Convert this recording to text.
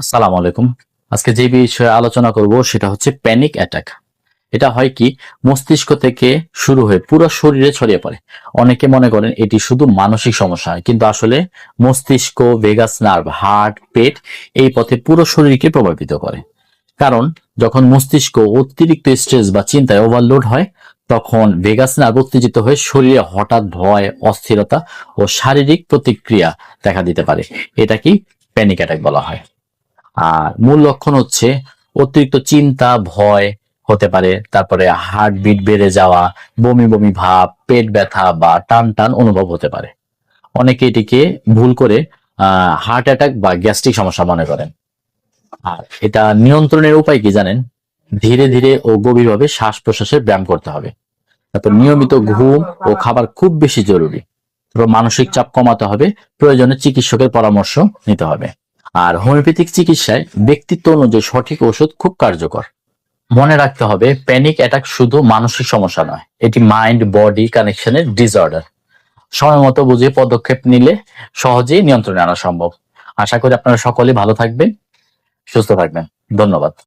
আসসালামু আলাইকুম। আজকে যে বিষয়ে আলোচনা করব সেটা হচ্ছে প্যানিক অ্যাটাক এটা হয় কি, মস্তিষ্ক থেকে শুরু হয়ে পুরো শরীরে ছড়িয়ে পড়ে। অনেকে মনে করেন এটি শুধু মানসিক সমস্যা হয়, কিন্তু আসলে মস্তিষ্ক ভেগাস নার্ভ হার্ট পেট এই পথে পুরো শরীরকে প্রভাবিত করে। কারণ যখন মস্তিষ্ক অতিরিক্ত স্ট্রেস বা চিন্তায় ওভারলোড হয়, তখন ভেগাস নার্ভ উত্তেজিত হয়ে শরীরে হঠাৎ ভয়, অস্থিরতা ও শারীরিক প্রতিক্রিয়া দেখা দিতে পারে। এটাকেই প্যানিক অ্যাটাক বলা হয়। আর মূল লক্ষণ হচ্ছে অতিরিক্ত চিন্তা, ভয় হতে পারে, তারপরে হার্টবিট বেড়ে যাওয়া, বমি বমি ভাব, পেট ব্যথা বা টান টান অনুভব হতে পারে। অনেকে এটিকে ভুল করে হার্ট অ্যাটাক বা গ্যাস্ট্রিক সমস্যা মনে করেন। আর এটা নিয়ন্ত্রণের উপায় কি জানেন? ধীরে ধীরে ও গভীরভাবে শ্বাস প্রশ্বাসের ব্যায়াম করতে হবে। তারপর নিয়মিত ঘুম ও খাবার খুব বেশি জরুরি। মানসিক চাপ কমাতে হবে, প্রয়োজনে চিকিৎসকের পরামর্শ নিতে হবে। আর হোমিওপ্যাথিক চিকিৎসায় ব্যক্তিত্ব অনুযায়ী সঠিক ওষুধ খুব কার্যকর। মনে রাখতে হবে প্যানিক অ্যাটাক শুধু মানসিক সমস্যা নয়, এটি মাইন্ড বডি কানেকশনের ডিসঅর্ডার সময় মতো বুঝে পদক্ষেপ নিলে সহজেই নিয়ন্ত্রণে আনা সম্ভব। আশা করি আপনারা সকলে ভালো থাকবেন, সুস্থ থাকবেন। ধন্যবাদ।